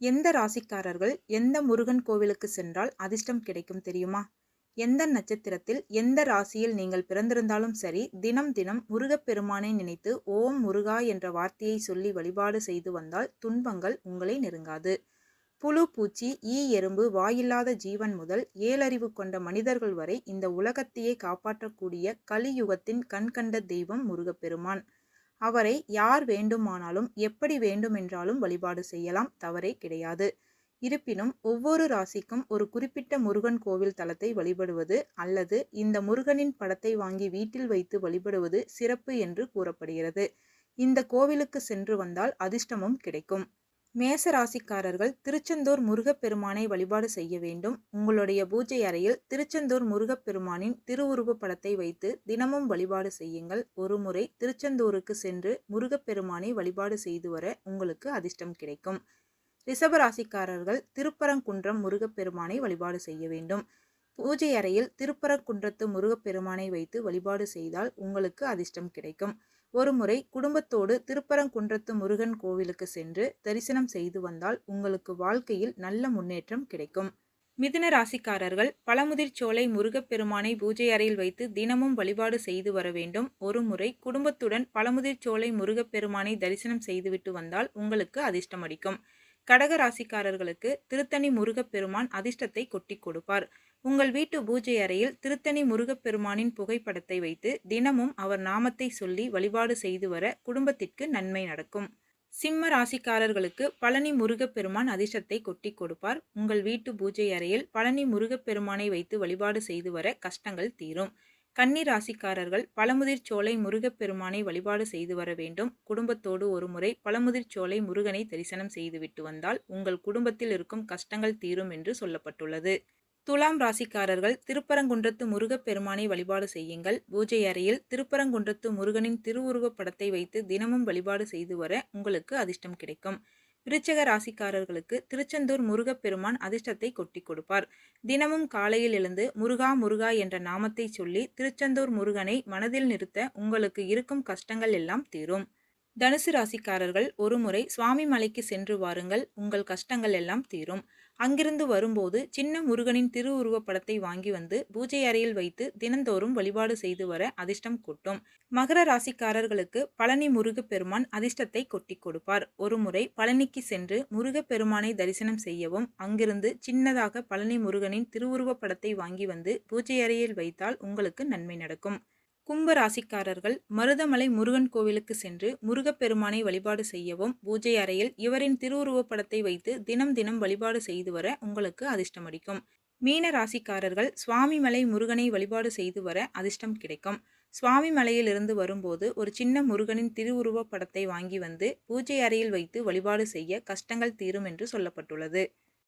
எந்த ராசிக்காரர்கள் எந்த முருகன் கோவிலுக்கு சென்றால் அதிர்ஷ்டம் கிடைக்கும் தெரியுமா? எந்த நட்சத்திரத்தில் எந்த ராசியில் நீங்கள் பிறந்திருந்தாலும் சரி தினம் தினம் முருகப்பெருமானை நினைத்து ஓம் முருகா என்ற வார்த்தையை சொல்லி வழிபாடு செய்து வந்தால் துன்பங்கள் உங்களை நெருங்காது. புழு பூச்சி ஈ எறும்பு வாயில்லாத ஜீவன் முதல் ஏழறிவு கொண்ட மனிதர்கள் வரை இந்த உலகத்தையே காப்பாற்றக்கூடிய கலியுகத்தின் கண்கண்ட தெய்வம் முருகப்பெருமான். அவரை யார் வேண்டுமானாலும் எப்படி வேண்டுமென்றாலும் வழிபாடு செய்யலாம் தவறே கிடையாது. இருப்பினும் ஒவ்வொரு ராசிக்கும் ஒரு குறிப்பிட்ட முருகன் கோவில் தலத்தை வழிபடுவது அல்லது இந்த முருகனின் படத்தை வாங்கி வீட்டில் வைத்து வழிபடுவது சிறப்பு என்று கூறப்படுகிறது. இந்த கோவிலுக்கு சென்று வந்தால் அதிர்ஷ்டமும் கிடைக்கும். மேச ராசிக்காரர்கள் திருச்செந்தூர் முருகப்பெருமானை வழிபாடு செய்ய வேண்டும். உங்களுடைய பூஜை அறையில் திருச்செந்தூர் முருகப்பெருமானின் திருவுருவப் படத்தை வைத்து தினமும் வழிபாடு செய்யுங்கள். ஒருமுறை திருச்செந்தூருக்கு சென்று முருகப்பெருமானை வழிபாடு செய்து வர உங்களுக்கு அதிர்ஷ்டம் கிடைக்கும். ரிஷபராசிக்காரர்கள் திருப்பரங்குன்றம் முருகப்பெருமானை வழிபாடு செய்ய வேண்டும். பூஜை அறையில் திருப்பரங்குன்றத்து முருகப்பெருமானை வைத்து வழிபாடு செய்தால் உங்களுக்கு அதிர்ஷ்டம் கிடைக்கும். ஒருமுறை குடும்பத்தோடு திருப்பரங்குன்றத்து முருகன் கோவிலுக்கு சென்று தரிசனம் செய்து வந்தால் உங்களுக்கு வாழ்க்கையில் நல்ல முன்னேற்றம் கிடைக்கும். மிதுன ராசிக்காரர்கள் பழமுதிர் சோலை முருகப்பெருமானை பூஜை அறையில் வைத்து தினமும் வழிபாடு செய்து வர வேண்டும். ஒருமுறை குடும்பத்துடன் பழமுதிர் சோலை முருகப்பெருமானை தரிசனம் செய்துவிட்டு வந்தால் உங்களுக்கு அதிர்ஷ்டம் அடிக்கும் கடக ராசிக்காரர்களுக்கு திருத்தணி முருகப்பெருமான் அதிர்ஷ்டத்தை கொட்டி கொடுப்பார். உங்கள் வீட்டு பூஜை அறையில் திருத்தணி முருகப்பெருமானின் புகைப்படத்தை வைத்து தினமும் அவர் நாமத்தை சொல்லி வழிபாடு செய்து வர குடும்பத்திற்கு நன்மை நடக்கும். சிம்ம ராசிக்காரர்களுக்கு பழனி முருகப்பெருமான் அதிர்ஷ்டத்தை கொட்டி கொடுப்பார். உங்கள் வீட்டு பூஜை அறையில் பழனி முருகப்பெருமானை வைத்து வழிபாடு செய்து வர கஷ்டங்கள் தீரும். கன்னி ராசிக்காரர்கள் பழமுதிர் சோலை முருகப்பெருமானை வழிபாடு செய்து வர வேண்டும். குடும்பத்தோடு ஒருமுறை பழமுதிர் சோலை முருகனை தரிசனம் செய்துவிட்டு வந்தால் உங்கள் குடும்பத்தில் இருக்கும் கஷ்டங்கள் தீரும் என்று சொல்லப்பட்டுள்ளது. துலாம் ராசிக்காரர்கள் திருப்பரங்குன்றத்து முருகப்பெருமானை வழிபாடு செய்யுங்கள். பூஜை அறையில் திருப்பரங்குன்றத்து முருகனின் திருவுருவப் படத்தை வைத்து தினமும் வழிபாடு செய்து வர உங்களுக்கு அதிர்ஷ்டம் கிடைக்கும். விருச்சக ராசிக்காரர்களுக்கு திருச்செந்தூர் முருகப்பெருமான் அதிர்ஷ்டத்தை கொட்டி கொடுப்பார். தினமும் காலையில் எழுந்து முருகா முருகா என்ற நாமத்தை சொல்லி திருச்செந்தூர் முருகனை மனதில் நிறுத்த உங்களுக்கு இருக்கும் கஷ்டங்கள் எல்லாம் தீரும். தனுசு ராசிக்காரர்கள் ஒருமுறை சுவாமி மலைக்கு சென்று வாருங்கள். உங்கள் கஷ்டங்கள் எல்லாம் தீரும். அங்கிருந்து வரும்போது சின்ன முருகனின் திருவுருவப் படத்தை வாங்கி வந்து பூஜை அறையில் வைத்து தினந்தோறும் வழிபாடு செய்து வர அதிர்ஷ்டம் கூட்டும். மகர ராசிக்காரர்களுக்கு பழனி முருகப்பெருமான் அதிர்ஷ்டத்தை கொட்டி கொடுப்பார். ஒருமுறை பழனிக்கு சென்று முருகப்பெருமானை தரிசனம் செய்யவும் அங்கிருந்து சின்னதாக பழனி முருகனின் திருவுருவப் படத்தை வாங்கி வந்து பூஜை அறையில் வைத்தால் உங்களுக்கு நன்மை நடக்கும். கும்ப ராசிக்காரர்கள் மருதமலை முருகன் கோவிலுக்கு சென்று முருகப்பெருமானை வழிபாடு செய்யவும் பூஜை அறையில் இவரின் திருவுருவப் படத்தை வைத்து தினம் தினம் வழிபாடு செய்து வர உங்களுக்கு அதிர்ஷ்டமடிக்கும் மீன ராசிக்காரர்கள் சுவாமிமலை முருகனை வழிபாடு செய்து வர அதிர்ஷ்டம் கிடைக்கும். சுவாமி மலையிலிருந்து வரும்போது ஒரு சின்ன முருகனின் திருவுருவப் படத்தை வாங்கி வந்து பூஜை அறையில் வைத்து வழிபாடு செய்ய கஷ்டங்கள் தீரும் என்று சொல்லப்பட்டுள்ளது.